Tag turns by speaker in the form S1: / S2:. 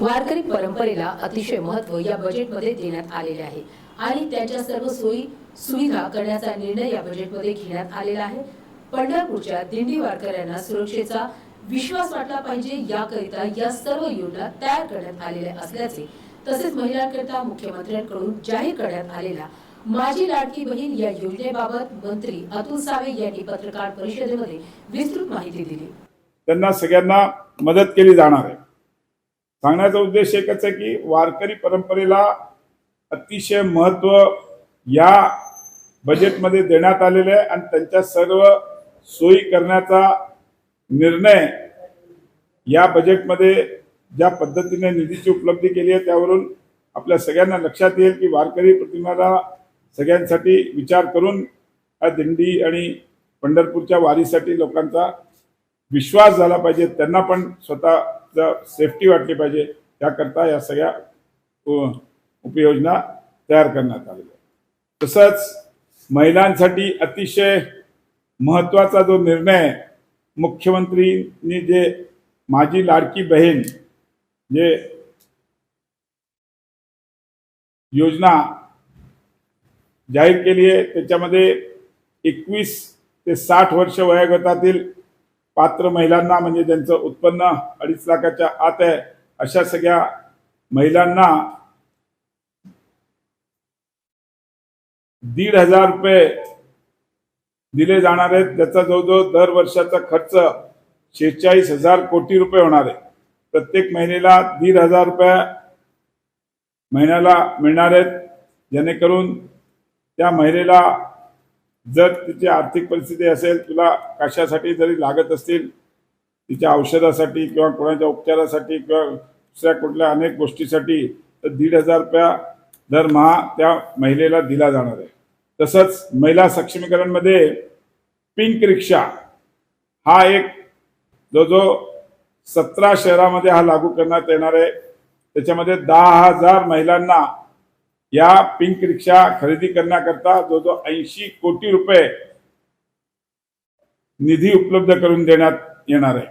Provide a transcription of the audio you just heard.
S1: वारकरी परंपरेला अतिशय महत्त्व या बजेटमध्ये देण्यात आलेले आहे. आणि त्यांच्या सर्व सोयी सुविधा करण्याचा निर्णय या बजेटमध्ये घेण्यात आलेला आहे. पंढरपूरच्या दिंडी वारकऱ्यांना सुरक्षेचा विश्वास वाटला पाहिजे याकरिता या सर्व योजना तयार करण्यात आलेल्या असल्याचे तसेच महिलांकरिता मुख्यमंत्र्यांकडून जाहीर करण्यात आलेला माझी लाडकी बहीण या योजनेबाबत मंत्री अतुल सावे यांनी पत्रकार परिषदेमध्ये विस्तृत माहिती दिली.
S2: त्यांना सगळ्यांना मदत केली जाणार आहे. सांगण्याचा उद्देश एकच आहे की वारकरी परंपरेला अतिशय महत्त्व या बजेटमध्ये देण्यात आलेले आहे आणि त्यांच्या सर्व सोयी करण्याचा निर्णय या बजेटमध्ये ज्या पद्धतीने निधीची उपलब्धी केली आहे त्यावरून आपल्या सगळ्यांना लक्षात येईल की वारकरी प्रतिमाला सगळ्यांसाठी विचार करून हा दिंडी आणि पंढरपूरच्या वारीसाठी लोकांचा विश्वास झाला पाहिजे. त्यांना पण स्वतः सेफ्टी वाटली पाहिजे. त्याकरता या सगळ्या उपयोजना तयार करण्यात आलेल्या तसंच महिलांसाठी अतिशय महत्त्वाचा जो निर्णय मुख्यमंत्रींनी जे माझी लाडकी बहीण जे योजना जाहीर केली आहे त्याच्यामध्ये एकवीस ते साठ वर्ष वयोगटातील पात्र महिलांना म्हणजे त्यांचं उत्पन्न अडीच लाखाच्या आत आहे अशा सगळ्या महिलांना दीड हजार रुपये दिले जाणार आहेत. त्याचा जवळजवळ दर वर्षाचा खर्च शेहेचाळीस हजार कोटी रुपये होणार आहे. प्रत्येक महिलेला दीड हजार रुपये महिन्याला मिळणार आहेत. जेणेकरून त्या महिलेला जर तिची आर्थिक परिस्थिती असेल तुला कशासाठी जरी लागत असतील तिच्या औषधासाठी किंवा कोणाच्या उपचारासाठी किंवा दुसऱ्या कुठल्या अनेक गोष्टीसाठी तर दीड हजार रुपया दरमहा त्या महिलेला दिला जाणार आहे. तसंच महिला सक्षमीकरणमध्ये पिंक रिक्षा हा एक जो जो सतरा शहरामध्ये हा लागू करण्यात येणार आहे. त्याच्यामध्ये दहा हजार महिलांना या पिंक रिक्षा खरेदी करण्याकरता जो जो ऐंशी कोटी रुपये निधी उपलब्ध करून देण्यात येणार आहे.